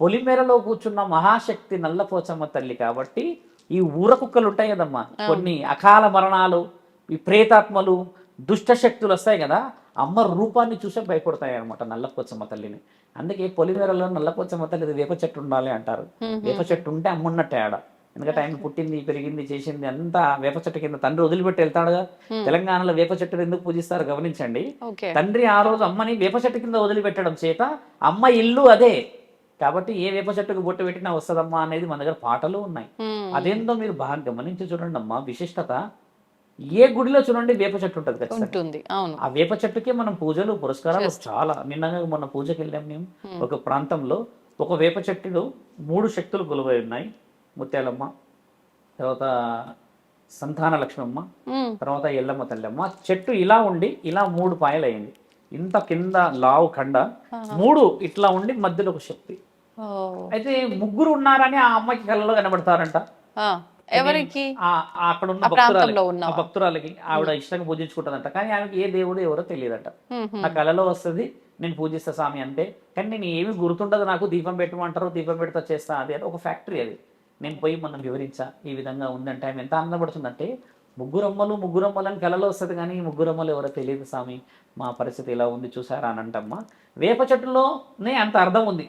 పొలిమేరలో కూర్చున్న మహాశక్తి నల్లపోచమ్మ తల్లి కాబట్టి ఈ ఊర కుక్కలు ఉంటాయి కదమ్మా. కొన్ని అకాల మరణాలు ఈ ప్రేతాత్మలు దుష్ట శక్తులు వస్తాయి కదా అమ్మ రూపాన్ని చూసే భయపడతాయి అనమాట నల్లపోచమ్మ తల్లిని. అందుకే పొలిమేరలో నల్లపోచమ్మ తల్లి వేప చెట్టు ఉండాలి అంటారు. వేప చెట్టు ఉంటే అమ్మ ఉన్నట్టే ఆడ ఎందుకంటే ఆయన పుట్టింది పెరిగింది చేసింది అంతా వేప చెట్టు కింద తండ్రి వదిలిపెట్టి వెళ్తాడుగా. తెలంగాణలో వేప చెట్టును ఎందుకు పూజిస్తారు గమనించండి. తండ్రి ఆ రోజు అమ్మని వేప చెట్టు కింద వదిలిపెట్టడం చేత అమ్మ ఇల్లు అదే. కాబట్టి ఏ వేప చెట్టుకు బొట్టు పెట్టినా వస్తుందమ్మా అనేది మన దగ్గర పాటలు ఉన్నాయి. అదేందో మీరు బాగా గమనించి చూడండి అమ్మా. విశిష్టత ఏ గుడిలో చూడండి వేప చెట్టు ఉంటుంది ఉంటుంది. అవును. ఆ వేప చెట్టుకే మనం పూజలు పురస్కారాలు చాలా నిన్నగా మొన్న పూజకి వెళ్ళాం మేము ఒక ప్రాంతంలో ఒక వేప చెట్టులో మూడు శక్తులు కొలువై ఉన్నాయి. ముత్యాలమ్మ తర్వాత సంతాన లక్ష్మమ్మ తర్వాత ఎల్లమ్మ తల్లమ్మ. చెట్టు ఇలా ఉండి ఇలా మూడు పాయలు అయింది ఇంత కింద లావు కండ మూడు ఇట్లా ఉండి మధ్యలో ఒక శక్తి. అయితే ముగ్గురు ఉన్నారని ఆ అమ్మకి కళ్ళలో కనబడతారంట. ఎవరికి? అక్కడ ఉన్న ప్రాంతంలో భక్తురాలకి ఉన్న ఆ భక్తురాలకి. ఆవిడ ఇష్టంగా పూజించుకుంటుందంట. కానీ ఆమెకి ఏ దేవుడు ఎవరో తెలియదట. నా కళలో వస్తుంది నేను పూజిస్తా స్వామి అంటే కానీ నేను ఏమి గుర్తుండదు నాకు దీపం పెట్టమంటారు దీపం పెడతా చేస్తా అది ఒక ఫ్యాక్టరీ అది. నేను పోయి మనం వివరించా ఈ విధంగా ఉందంటే ఆమె ఎంత ఆనందపడుతుందంటే ముగ్గురమ్మలు ముగ్గురమ్మలని కలలో వస్తుంది కానీ ముగ్గురమ్మలు ఎవరో తెలియదు స్వామి మా పరిస్థితి ఇలా ఉంది చూసారా అని అంటమ్మా. వేప చెట్టులోనే అంత అర్థం ఉంది.